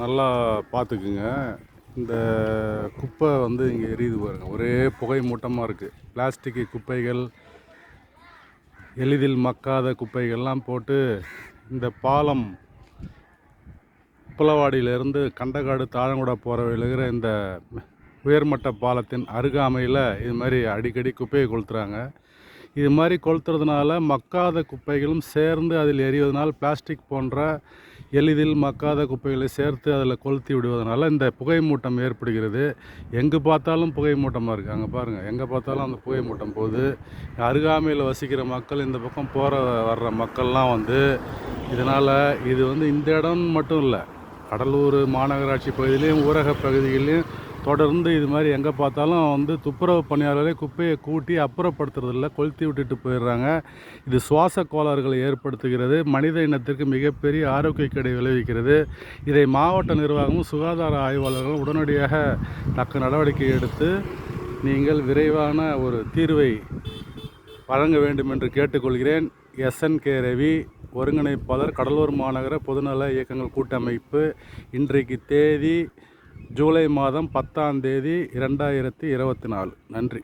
நல்லா பார்த்துக்குங்க. இந்த குப்பை வந்து இங்கே எரியுது பாருங்கள் ஒரே புகை மூட்டமாக இருக்குது பிளாஸ்டிக்கு குப்பைகள் எளிதில் மக்காத குப்பைகள்லாம் போட்டு இந்த பாலம் புலவாடியிலேருந்து கண்டகாடு தாழங்குடா போகிற விழுகிற இந்த உயர்மட்ட பாலத்தின் அருகாமையில் இது மாதிரி அடிக்கடி குப்பையை கொளுத்துறாங்க. இது மாதிரி கொளுத்துறதுனால மக்காத குப்பைகளும் சேர்ந்து அதில் எரிவதனால் பிளாஸ்டிக் போன்ற எளிதில் மக்காத குப்பைகளை சேர்த்து அதில் கொளுத்தி விடுவதனால இந்த புகை மூட்டம் ஏற்படுகிறது. எங்கு பார்த்தாலும் புகை மூட்டமாக இருக்குது அங்கே பாருங்கள் எங்கே பார்த்தாலும் அந்த புகை மூட்டம் போகுது. அருகாமையில் வசிக்கிற மக்கள் இந்த பக்கம் போகிற வர்ற மக்கள்லாம் வந்து இதனால் இது வந்து இந்த இடம் மட்டும் இல்லை கடலூர் மாநகராட்சி பகுதியிலையும் ஊரக பகுதியிலையும் தொடர்ந்து இது மாதிரி எங்கே பார்த்தாலும் வந்து துப்புரவு பணியாளர்களே குப்பையை கூட்டி அப்புறப்படுத்துறதில்ல கொளுத்தி விட்டுட்டு போயிடுறாங்க. இது சுவாச கோளாறுகளை ஏற்படுத்துகிறது மனித இனத்திற்கு மிகப்பெரிய ஆரோக்கிய கேடை விளைவிக்கிறது. இதை மாவட்ட நிர்வாகமும் சுகாதார ஆய்வாளர்களும் உடனடியாக தக்க நடவடிக்கை எடுத்து நீங்கள் விரைவான ஒரு தீர்வை வழங்க வேண்டும் என்று கேட்டுக்கொள்கிறேன் எஸ்என்கே ரவி ஒருங்கிணைப்பாளர் கடலூர் மாநகர பொதுநல இயக்கங்கள் கூட்டமைப்பு இன்றைக்கு தேதி ஜூலை மாதம் பத்தாம் தேதி இரண்டாயிரத்தி இருபத்தி நாலு. நன்றி.